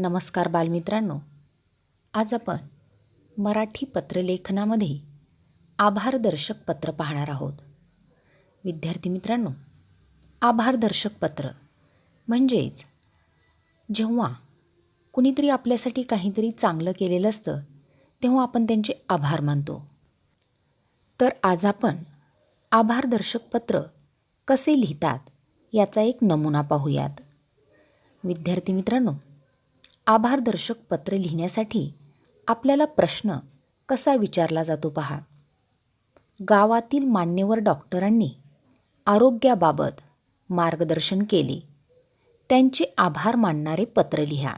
नमस्कार बालमित्रांनो. आज आपण मराठी पत्रलेखनामध्ये आभारदर्शक पत्र पाहणार आहोत. विद्यार्थी मित्रांनो आभारदर्शक पत्र म्हणजेच जेव्हा कुणीतरी आपल्यासाठी काहीतरी चांगलं केलेलं असतं तेव्हा आपण त्यांचे आभार मानतो. तर आज आपण आभारदर्शक पत्र कसे लिहितात याचा एक नमुना पाहूयात. विद्यार्थी मित्रांनो आभारदर्शक पत्र लिहिण्यासाठी आपल्याला प्रश्न कसा विचारला जातो पहा. गावातील मान्यवर डॉक्टरांनी आरोग्याबाबत मार्गदर्शन केले. त्यांचे आभार मानणारे पत्र लिहा.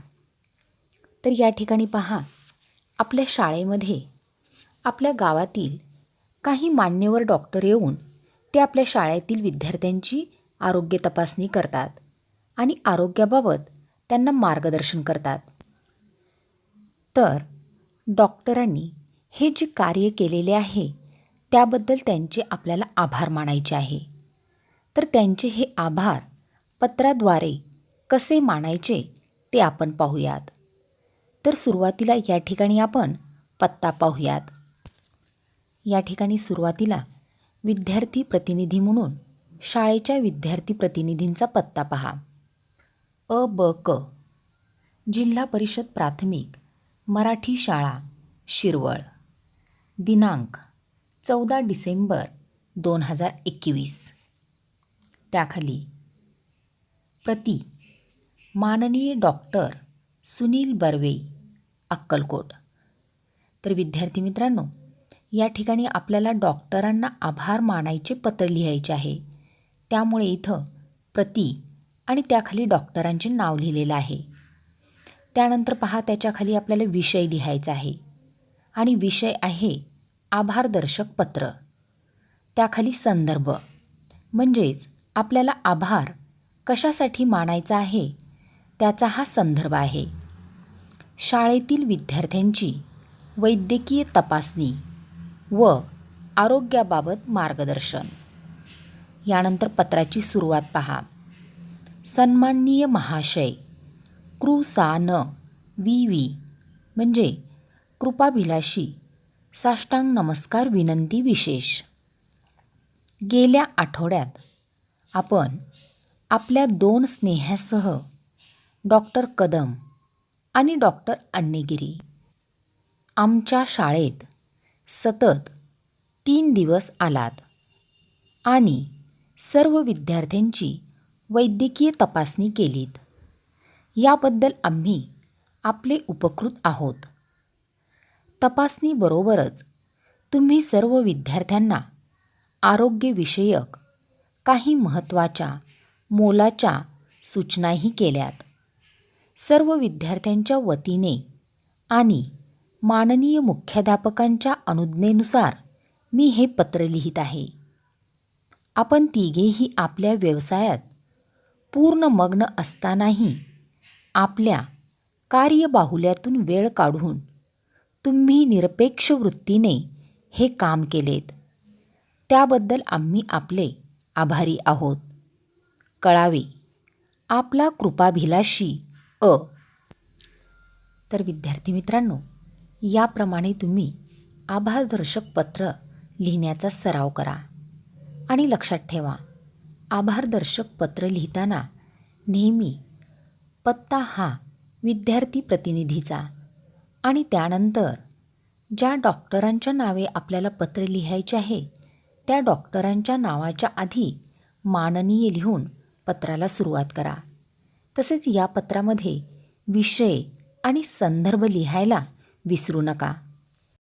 तर या ठिकाणी पहा आपल्या शाळेमध्ये आपल्या गावातील काही मान्यवर डॉक्टर येऊन ते आपल्या शाळेतील विद्यार्थ्यांची आरोग्य तपासणी करतात आणि आरोग्याबाबत त्यांना मार्गदर्शन करतात. तर डॉक्टरांनी हे जे कार्य केलेले आहे त्याबद्दल त्यांचे आपल्याला आभार मानायचे आहे. तर त्यांचे हे आभार पत्राद्वारे कसे मानायचे ते आपण पाहूयात. तर सुरुवातीला या ठिकाणी आपण पत्ता पाहूयात. या ठिकाणी सुरुवातीला विद्यार्थी प्रतिनिधी म्हणून शाळेच्या विद्यार्थी प्रतिनिधींचा पत्ता पहा. अ ब क. जिल्हा परिषद प्राथमिक मराठी शाळा शिरवळ. दिनांक चौदा डिसेंबर दोन हजार एकवीस. त्याखाली प्रति माननीय डॉक्टर सुनील बर्वे अक्कलकोट. तर विद्यार्थी मित्रांनो या ठिकाणी आपल्याला डॉक्टरांना आभार मानायचे पत्र लिहायचे आहे. त्यामुळे इथं प्रति आणि त्याखाली डॉक्टरांचे नाव लिहिलेलं आहे. त्यानंतर पहा त्याच्याखाली आपल्याला विषय लिहायचा आहे. आणि विषय आहे आभारदर्शक पत्र. त्याखाली संदर्भ. म्हणजेच आपल्याला आभार कशासाठी मानायचा आहे? त्याचा हा संदर्भ आहे. शाळेतील विद्यार्थ्यांची वैद्यकीय तपासणी व आरोग्याबाबत मार्गदर्शन. यानंतर पत्राची सुरुवात पहा. सन्माननीय महाशय कृसान वी वी म्हणजे कृपाभिलाषी साष्टांग नमस्कार विनंती विशेष. गेल्या आठवड्यात आपण आपल्या दोन स्नेह्यासह डॉक्टर कदम आणि डॉक्टर अन्नेगिरी आमच्या शाळेत सतत तीन दिवस आलात आणि सर्व विद्यार्थ्यांची वैद्यकीय तपासणी केलीत. याबद्दल आम्ही आपले उपकृत आहोत. तपासणीबरोबरच तुम्ही सर्व विद्यार्थ्यांना आरोग्यविषयक काही महत्त्वाच्या मोलाच्या सूचनाही केल्यात. सर्व विद्यार्थ्यांच्या वतीने आणि माननीय मुख्याध्यापकांच्या अनुज्ञेनुसार मी हे पत्र लिहित आहे. आपण तिघेही आपल्या व्यवसायात पूर्ण मग्न असतानाही आपल्या कार्यबाहुल्यातून वेळ काढून तुम्ही निरपेक्ष वृत्तीने हे काम केलेत. त्याबद्दल आम्ही आपले आभारी आहोत. कळावे. आपला कृपाभिलाषी अ. तर विद्यार्थी मित्रांनो याप्रमाणे तुम्ही आभारदर्शक पत्र लिहिण्याचा सराव करा आणि लक्षात ठेवा. आभारदर्शक पत्र लिहिताना नेहमी पत्ता हा विद्यार्थी प्रतिनिधीचा आणि त्यानंतर ज्या डॉक्टरांच्या नावे आपल्याला पत्र लिहायचे आहे त्या डॉक्टरांच्या नावाच्या आधी माननीय लिहून पत्राला सुरुवात करा. तसेच या पत्रामध्ये विषय आणि संदर्भ लिहायला विसरू नका.